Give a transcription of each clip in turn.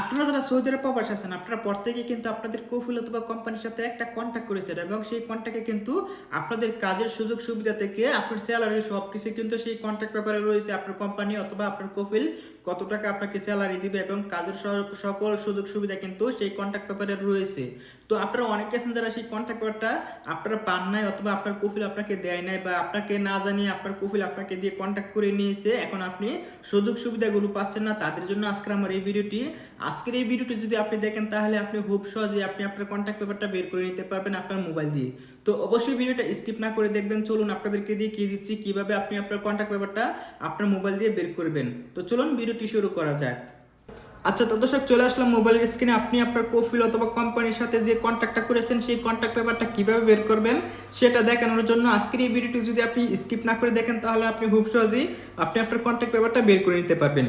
আপনারা যারা সৌদি আরব প্রবাস আছেন, আপনারা প্রত্যেকে কিন্তু আপনাদের কফিল অথবা কোম্পানির সাথে একটা কন্ট্যাক্ট করেছেন এবং সেই কন্ট্যাক্টে কিন্তু আপনাদের কাজের সুযোগ সুবিধা থেকে আপনার স্যালারি সব কিছু কিন্তু সেই কন্ট্যাক্ট পেপারে রয়েছে। আপনার কোম্পানি অথবা আপনার কফিল কত টাকা আপনাকে স্যালারি দিবে এবং কাজের সকল সুযোগ সুবিধা কিন্তু সেই কন্ট্যাক্ট পেপারে রয়েছে। তো আপনারা অনেকে আছেন যারা সেই কন্ট্যাক্ট পেপারটা আপনারা পান নাই অথবা আপনার কফিল আপনাকে দেয় নাই বা আপনাকে না জানিয়ে আপনার কফিল আপনাকে দিয়ে কন্ট্যাক্ট করে নিয়েছে। এখন আপনি সুযোগ সুবিধাগুলো পাচ্ছেন না, তাদের জন্য আজকের আমার এই ভিডিওটি আজকের এই ভিডিওটি যদি আপনি দেখেন, তাহলে আপনি খুব সহজে আপনি আপনার কন্ট্যাক্ট পেপারটা বের করে নিতে পারবেন আপনার মোবাইল দিয়ে। তো অবশ্যই ভিডিওটা স্কিপ না করে দেখবেন। চলুন আপনাদেরকে দিয়ে কি দিচ্ছি কীভাবে আপনি আপনার কন্ট্যাক্ট পেপারটা আপনার মোবাইল দিয়ে বের করবেন। তো চলুন ভিডিওটি শুরু করা যাক। আচ্ছা তো দর্শক, চলে আসলাম মোবাইলের স্ক্রিনে আপনি আপনার প্রোফাইল অথবা কোম্পানির সাথে যে কন্ট্যাক্টটা করেছেন, সেই কন্ট্যাক্ট পেপারটা কীভাবে বের করবেন, সেটা দেখানোর জন্য আজকের এই ভিডিওটি যদি আপনি স্কিপ না করে দেখেন, তাহলে আপনি খুব সহজেই আপনি আপনার কন্ট্যাক্ট পেপারটা বের করে নিতে পারবেন।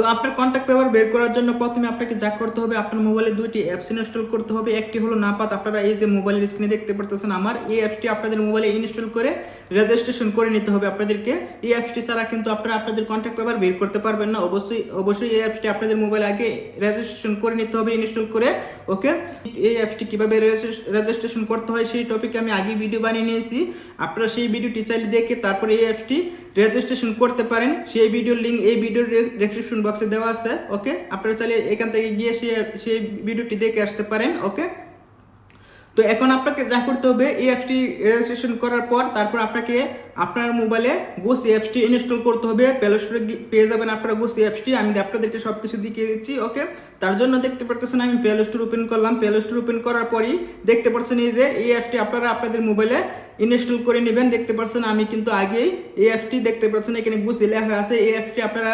তো আপনার কন্ট্যাক্ট পেপার বের করার জন্য প্রথমে আপনাকে যা করতে হবে, আপনার মোবাইলে দুইটি অ্যাপস ইনস্টল করতে হবে। একটি হলো নাপাত, আপনারা এই যে মোবাইলের স্ক্রিনে দেখতে পারতেছেন আমার, এই অ্যাপসটি আপনাদের মোবাইলে ইনস্টল করে রেজিস্ট্রেশন করে নিতে হবে আপনাদেরকে। এই অ্যাপসটি ছাড়া কিন্তু আপনারা আপনাদের কন্ট্যাক্ট পেপার বের করতে পারবেন না। অবশ্যই অবশ্যই এই অ্যাপসটি আপনাদের মোবাইলে আগে রেজিস্ট্রেশন করে নিতে হবে ইনস্টল করে। ওকে? এই অ্যাপসটি কীভাবে রেজিস্ট্রেশন করতে হয় সেই টপিকে আমি আগে ভিডিও বানিয়ে নিয়েছি। আপনারা সেই ভিডিওটি চাইলে দেখে তারপরে এই অ্যাপসটি রেজিস্ট্রেশন করতে পারেন। সেই ভিডিওর লিঙ্ক এই ভিডিওর ডেসক্রিপশন বক্সে দেওয়া আছে ওকে আপনারা চাইলে এখান থেকে গিয়ে সেই সেই ভিডিওটি দেখে আসতে পারেন ওকে তো এখন আপনাকে যা করতে হবে, এই অ্যাপসটি রেজিস্ট্রেশন করার পর তারপর আপনাকে আপনার মোবাইলে গোস অ্যাপসটি ইনস্টল করতে হবে। প্লে স্টোরে পেয়ে যাবেন আপনারা গোস অ্যাপসটি আমি আপনাদেরকে সব কিছু দেখিয়ে দিচ্ছি ওকে তার জন্য দেখতে পারতেছেন আমি প্লে স্টোর ওপেন করলাম। প্লে স্টোর ওপেন করার পরই দেখতে পাচ্ছেন এই যে, এই অ্যাপটি আপনারা আপনাদের মোবাইলে ইনস্টল করে নেবেন, দেখতে পাচ্ছেন আমি কিন্তু আগেই অ্যাপটি দেখতে পাচ্ছেন এখানে গুছি লেখা আছে অ্যাপটি আপনারা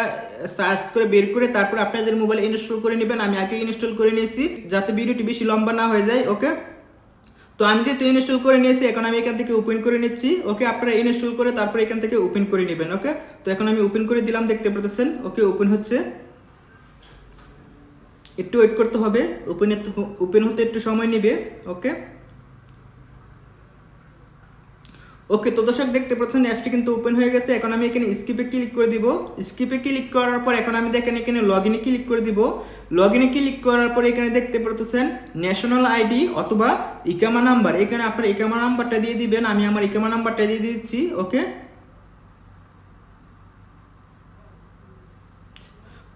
সার্চ করে বের করে তারপর আপনাদের মোবাইলে ইনস্টল করে নেবেন, আমি আগে ইনস্টল করে নিয়েছি, যাতে ভিডিওটি বেশি লম্বা না হয়ে যায় ওকে তো আমি যেহেতু ইনস্টল করে নিয়েছি, এখন আমি এখান থেকে ওপেন করে নিচ্ছি ওকে আপনারা ইনস্টল করে তারপরে এখান থেকে ওপেন করে নেবেন ওকে তো এখন আমি ওপেন করে দিলাম, দেখতে পাচ্ছেন ওকে ওপেন হচ্ছে। একটু ওয়েট করতে হবে ওপেন ওপেন হতে একটু সময় নেবে ওকে ওকে তো দর্শক, দেখতে পাচ্ছেন অ্যাপসটি কিন্তু ওপেন হয়ে গেছে। এখন আমি এখানে স্কিপে ক্লিক করে দিব। স্কিপে ক্লিক করার পর এখন আমি দেখেন, এখানে লগ ইনে ক্লিক করে দিব। লগ ইনে ক্লিক করার পর এখানে দেখতে পাচ্ছেন ন্যাশনাল আইডি অথবা ইকামা নাম্বার। এখানে আপনার ইকামা নাম্বারটা দিয়ে দিবেন। আমি আমার ইকামা নাম্বারটা দিয়ে দিচ্ছি ওকে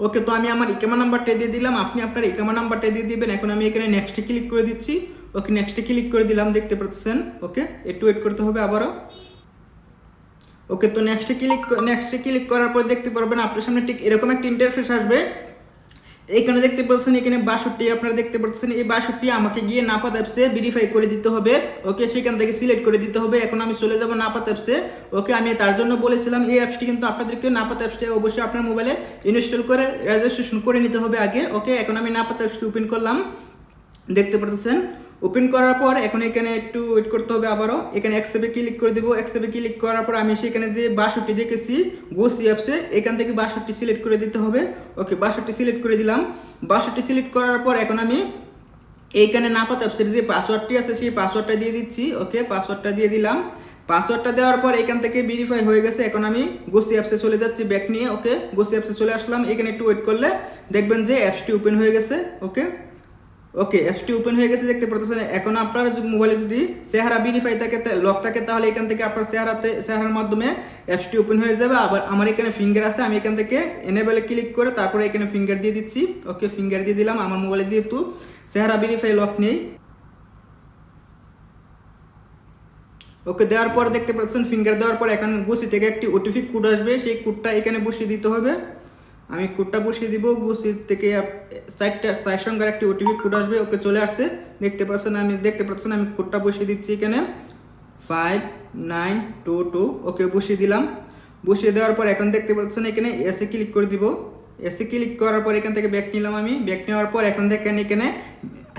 ওকে তো আমি আমার ইকামা নাম্বারটা দিয়ে দিলাম। আপনি আপনার ইকামা নাম্বারটা দিয়ে দিবেন। এখন আমি এখানে নেক্সটে ক্লিক করে দিচ্ছি। ওকে নেক্সটে ক্লিক করে দিলাম, দেখতে পাচ্ছেন? ওকে, একটু ওয়েট করতে হবে আবারও। ওকে, তো নেক্সটে ক্লিক নেক্সটে ক্লিক করার পর দেখতে পারবেন আপনার সামনে ঠিক এরকম একটা ইন্টারফেস আসবে। এখানে দেখতে পাচ্ছেন, এখানে বাষট্টি আপনারা দেখতে পাচ্ছেন, এই বাষট্টি আমাকে গিয়ে নাপাত অ্যাপসে ভেরিফাই করে দিতে হবে। ওকে, সেখান থেকে সিলেক্ট করে দিতে হবে। এখন আমি চলে যাব নাপাত অ্যাপসে ওকে, আমি তার জন্য বলেছিলাম, এই অ্যাপসটি কিন্তু আপনাদেরকে নাপাত অ্যাপসটি অবশ্যই আপনার মোবাইলে ইনস্টল করে রেজিস্ট্রেশন করে নিতে হবে আগে। ওকে, এখন আমি নাপাত অ্যাপসটি ওপেন করলাম। দেখতে পাচ্ছেন? ওপেন করার পর এখন এখানে একটু ওয়েট করতে হবে আবারও। এখানে অ্যাকসেপে ক্লিক করে দেবো। অ্যাকসেপে ক্লিক করার পর আমি সেখানে যে বাষট্টি দেখেছি গোসি অ্যাপসে এখান থেকে বাষট্টি সিলেক্ট করে দিতে হবে। ওকে বাষট্টি সিলেক্ট করে দিলাম। বাষট্টি সিলেক্ট করার পর এখন আমি এইখানে নাপাত অ্যাপসের যে পাসওয়ার্ডটি আছে, সেই পাসওয়ার্ডটা দিয়ে দিচ্ছি। ওকে পাসওয়ার্ডটা দিয়ে দিলাম। পাসওয়ার্ডটা দেওয়ার পর এখান থেকে ভেরিফাই হয়ে গেছে। এখন আমি গোসি অ্যাপসে চলে যাচ্ছি ব্যাক নিয়ে। ওকে গোসি অ্যাপসে চলে আসলাম। এখানে একটু ওয়েট করলে দেখবেন যে অ্যাপসটি ওপেন হয়ে গেছে। ওকে ওকে অ্যাপসটি ওপেন হয়ে গেছে, দেখতে পাচ্ছেন এখন আপনার মোবাইলে যদি চেহারা ভেরিফাই থাকে লক থাকে, তাহলে এখান থেকে আপনার চেহারাতে, চেহারার মাধ্যমে অ্যাপসটি ওপেন হয়ে যাবে। আবার আমার এখানে ফিঙ্গার আছে, আমি এখান থেকে এনেবেলে ক্লিক করে তারপরে এখানে ফিঙ্গার দিয়ে দিচ্ছি। ওকে ফিঙ্গার দিয়ে দিলাম। আমার মোবাইলে যেহেতু চেহারা ভেরিফাই লক নেই। ওকে, দেওয়ার পর দেখতে পাচ্ছেন ফিঙ্গার দেওয়ার পর এখন গুছি থেকে একটি ওটিপি কোড আসবে। সেই কোডটা এখানে বসিয়ে দিতে হবে। আমি কোডটা বসিয়ে দিব গুছি থেকে সাইটটা চার সংখ্যার একটি ওটিপি কোড আসবে, ওকে চলে আসছে। দেখতে পাচ্ছেন আমি, দেখতে পাচ্ছেন আমি কোডটা বসিয়ে দিচ্ছি এখানে। Five nine two two okay বসিয়ে দিলাম। বসিয়ে দেওয়ার পর এখন দেখতে পাচ্ছেন এখানে এসে ক্লিক করে দিব। এসে ক্লিক করার পর এখান থেকে ব্যাক নিলাম আমি। ব্যাক নেওয়ার পর এখন দেখেন এখানে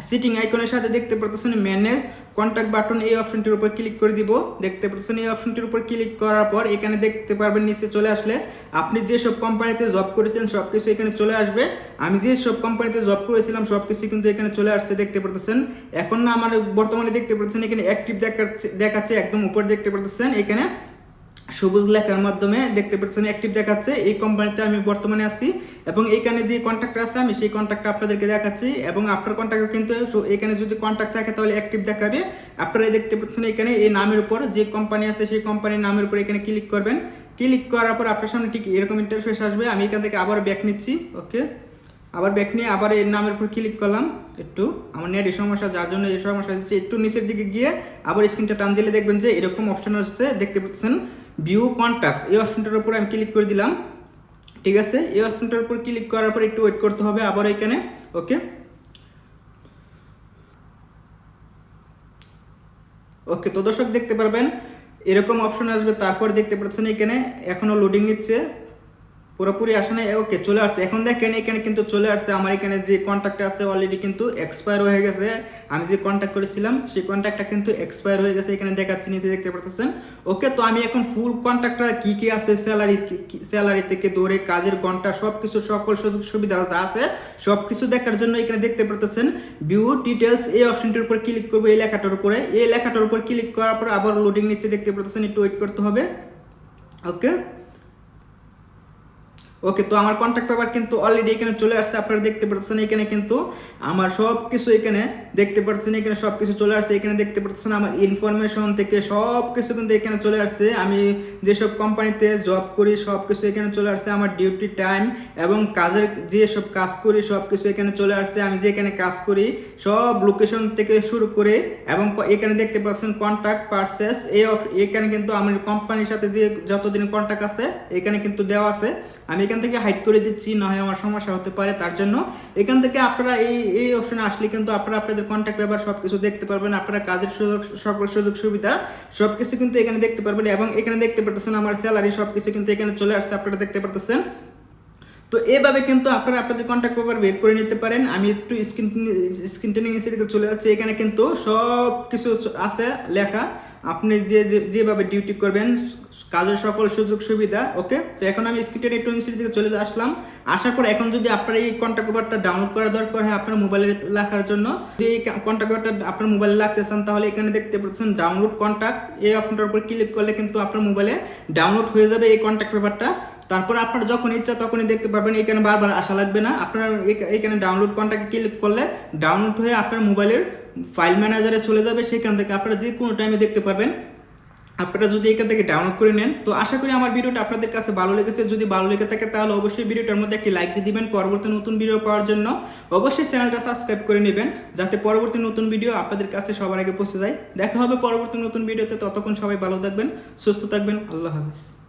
সিটিং আইকনের সাথে দেখতে পাচ্ছেন ম্যানেজ কন্ট্যাক্ট বাটন এই অপশনটির উপর ক্লিক করে দিব। দেখতে পাচ্ছেন, এই অপশনটির উপর ক্লিক করার পর এখানে দেখতে পারবেন, নিচে চলে আসলে আপনি যেসব কোম্পানিতে জব করেছেন সব কিছু এখানে চলে আসবে। আমি যে সব কোম্পানিতে জব করেছিলাম সব কিছু কিন্তু এখানে চলে আসছে, দেখতে পাচ্ছেন এখন না, আমার বর্তমানে দেখতে পাচ্ছেন এখানে অ্যাক্টিভ দেখাচ্ছে দেখাচ্ছে, একদম উপর দেখতে পাচ্ছেন এখানে সবুজ লেখার মাধ্যমে দেখতে পাচ্ছেন অ্যাক্টিভ দেখাচ্ছে। এই কোম্পানিতে আমি বর্তমানে আছি এবং এখানে যে কন্ট্যাক্ট আছে, আমি সেই কন্ট্যাক্টটা আপনাদেরকে দেখাচ্ছি এবং আপনার কন্ট্যাক্টও কিন্তু এখানে যদি কন্ট্যাক্ট থাকে তাহলে অ্যাক্টিভ দেখাবে। আপনারা দেখতে পাচ্ছেন এখানে এই নামের উপর যে কোম্পানি আছে, সেই কোম্পানির নামের উপর এখানে ক্লিক করবেন। ক্লিক করার পর আপনার সামনে ঠিক এরকম ইন্টারফেস আসবে। আমি এখান থেকে আবার ব্যাক নিচ্ছি। ওকে? আবার ব্যাক নিয়ে আবার এর নামের উপর ক্লিক করলাম। একটু, আমার নেট এই সমস্যা, যার জন্য এই সমস্যা দিচ্ছে, একটু নিচের দিকে গিয়ে আবার স্ক্রিনটা টান দিলে দেখবেন যে এরকম অপশন আসছে। দেখতে পাচ্ছেন? ভিউ কন্ট্যাক্ট এই অপশনটার উপর আমি ক্লিক করে দিলাম। ঠিক আছে? এই অপশনটার উপর ক্লিক করার পর একটু ওয়েট করতে হবে আবার এখানে ওকে ওকে তো দর্শক দেখতে পারবেন, এরকম অপশন আসবে, তারপর দেখতে পাচ্ছেন এখানে এখনও লোডিং নিচ্ছে। পুরোপুরি আসে না ওকে চলে আসছে। এখন দেখেন, এখানে কিন্তু চলে আসছে। আমার এখানে যে কন্ট্যাক্ট আছে অলরেডি কিন্তু এক্সপায়ার হয়ে গেছে। আমি যে কন্ট্যাক্ট করেছিলাম, সেই কন্ট্যাক্টটা কিন্তু এক্সপায়ার হয়ে গেছে। এখানে দেখাচ্ছি, নিচে দেখতে পাচ্ছেন ওকে, তো আমি এখন ফুল কন্ট্যাক্টটা কি কি আছে স্যালারি স্যালারি থেকে ধরে কাজের ঘণ্টা সব কিছু সকল সুযোগ সুবিধা যা আছে সব কিছু দেখার জন্য এখানে দেখতে পাচ্ছেন ভিউ ডিটেলস এই অপশনটির উপর ক্লিক করব, এই লেখাটার উপরে। এই লেখাটার উপর ক্লিক করার পর আবার লোডিং নিচ্ছে দেখতে পাচ্ছেন একটু ওয়েট করতে হবে। ওকে? ওকে তো আমার কন্ট্যাক্ট পেপার কিন্তু অলরেডি এখানে চলে আসছে, আপনারা দেখতে পাচ্ছেন এখানে কিন্তু আমার সব কিছু এখানে দেখতে পাচ্ছেন এখানে সব কিছু চলে আসছে, এখানে দেখতে পাচ্ছেন আমার ইনফরমেশন থেকে সব কিছু কিন্তু এখানে চলে আসছে। আমি যেসব কোম্পানিতে জব করি সব কিছু এখানে চলে আসছে, আমার ডিউটি টাইম এবং কাজের যেসব কাজ করি সব কিছু এখানে চলে আসছে। আমি যে এখানে কাজ করি, সব লোকেশন থেকে শুরু করে এবং এখানে দেখতে পাচ্ছেন কন্ট্যাক্ট পারচেস এই এখানে কিন্তু আমার কোম্পানির সাথে যে যতদিন কন্ট্যাক্ট আছে, এখানে কিন্তু দেওয়া আছে। আমি এখান থেকে হাইড করে দিচ্ছি না হয় আমার সমস্যা হতে পারে, তার জন্য এখান থেকে আপনারা এই এই অপশনে আসলে কিন্তু আপনারা আপনাদের কন্ট্যাক্ট ব্যাপার সব কিছু দেখতে পারবেন, আপনারা কাজের সুযোগ, সকল সুযোগ সুবিধা সব কিছু কিন্তু এখানে দেখতে পারবেন এবং এখানে দেখতে পারতেছেন আমার স্যালারি সব কিছু কিন্তু এখানে চলে আসছে, আপনারা দেখতে পারতেছেন। তো এভাবে কিন্তু আপনারা আপনাদের কন্ট্যাক্ট পেপার বের করে নিতে পারেন, আমি একটু স্ক্রিন স্ক্রিন টেনিং দিকে চলে যাচ্ছি, এখানে কিন্তু সব কিছু আছে, লেখা। আপনি যে যেভাবে ডিউটি করবেন, কাজের সকল সুযোগ সুবিধা ওকে তো এখন আমি স্ক্রিন টেনিং টোয়েন্টি দিকে চলে আসলাম। আসার পর এখন যদি আপনার এই কন্ট্যাক্ট পেপারটা ডাউনলোড করা দরকার হয় আপনার মোবাইলে লেখার জন্য, যদি এই কন্ট্যাক্ট পেপারটা আপনার মোবাইলে লাগতে চান, তাহলে এখানে দেখতে পাচ্ছেন ডাউনলোড কন্ট্যাক্ট এই অপশনটার উপর ক্লিক করলে কিন্তু আপনার মোবাইলে ডাউনলোড হয়ে যাবে এই কন্ট্যাক্ট পেপারটা তারপর আপনার যখন ইচ্ছা তখনই দেখতে পারবেন, এখানে বারবার আসা লাগবে না। আপনার এখ- এখানে ডাউনলোড কন্ট্যাক্টে ক্লিক করলে ডাউনলোড হয়ে আপনার মোবাইলের ফাইল ম্যানেজারে চলে যাবে, সেখান থেকে আপনারা যে কোনো টাইমে দেখতে পারবেন। আপনারা যদি এখান থেকে ডাউনলোড করে নেন, তো আশা করি আমার ভিডিওটা আপনাদের কাছে ভালো লেগেছে। যদি ভালো লেগে থাকে, তাহলে অবশ্যই ভিডিওটার মধ্যে একটি লাইক দিয়ে দিবেন পরবর্তী নতুন ভিডিও পাওয়ার জন্য। অবশ্যই চ্যানেলটা সাবস্ক্রাইব করে নেবেন, যাতে পরবর্তী নতুন ভিডিও আপনাদের কাছে সবার আগে পৌঁছে যায়। দেখা হবে পরবর্তী নতুন ভিডিওতে ততক্ষণ সবাই ভালো থাকবেন, সুস্থ থাকবেন। আল্লাহ হাফিজ।